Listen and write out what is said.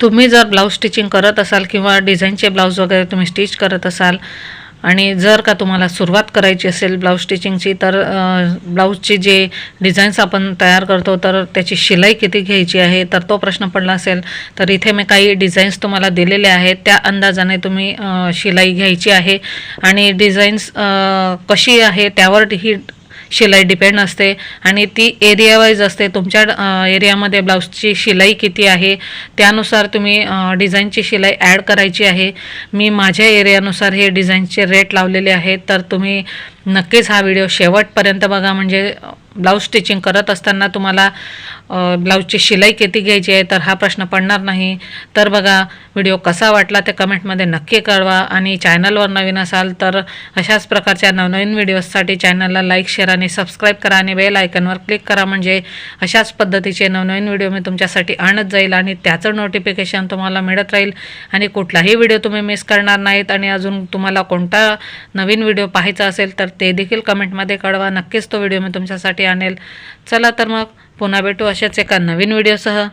तुम्ही जर blouse stitching करत असाल किंवा डिझाईनचे ब्लाऊज वगैरे तुम्ही स्टिच करत असाल आणि जर का तुम्हाला सुरुवात करायची असेल ब्लाऊज स्टिचिंगची तर ब्लाऊजची जे डिझाईन्स आपण तयार करतो तर त्याची शिलाई किती घ्यायची आहे तर तो प्रश्न पडला असेल तर इथे मी काही डिझाईन्स तुम्हाला दिलेले आहेत. त्या अंदाजाने तुम्ही शिलाई घ्यायची आहे. आणि डिझाईन्स कशी आहे त्यावर ही शिलाई डिपेंड असते. आणि ती एरिया वाईज असते. तुमच्या एरियामध्ये ब्लाऊजची शिलाई किती आहे त्यानुसार तुम्ही डिझाईनची शिलाई ॲड करायची आहे. मी माझ्या एरियानुसार हे डिझाईनचे रेट लावलेले आहेत. तर तुम्ही नक्कीच हा व्हिडिओ शेवटपर्यंत बघा. म्हणजे ब्लाऊज स्टिचिंग करत असताना तुम्हाला ब्लाऊजची शिलाई किती घ्यायची आहे तर हा प्रश्न पडणार नाही. तर बघा व्हिडिओ कसा वाटला ते कमेंटमध्ये नक्की कळवा. आणि चॅनलवर नवीन असाल तर अशाच प्रकारच्या नवनवीन व्हिडिओजसाठी चॅनलला लाईक शेअर आणि सबस्क्राईब करा आणि बेल आयकनवर क्लिक करा. म्हणजे अशाच पद्धतीचे नवनवीन व्हिडिओ मी तुमच्यासाठी आणत जाईल आणि त्याचं नोटिफिकेशन तुम्हाला मिळत राहील. आणि कुठलाही व्हिडिओ तुम्ही मिस करणार नाहीत आणि अजून तुम्हाला कोणता नवीन व्हिडिओ पाहायचा असेल तर ते देखील कमेंटमध्ये कळवा. नक्कीच तो व्हिडिओ मी तुमच्यासाठी आणेल. चला तर मग पुन्हा भेटू अशाच एका नवीन व्हिडिओसह.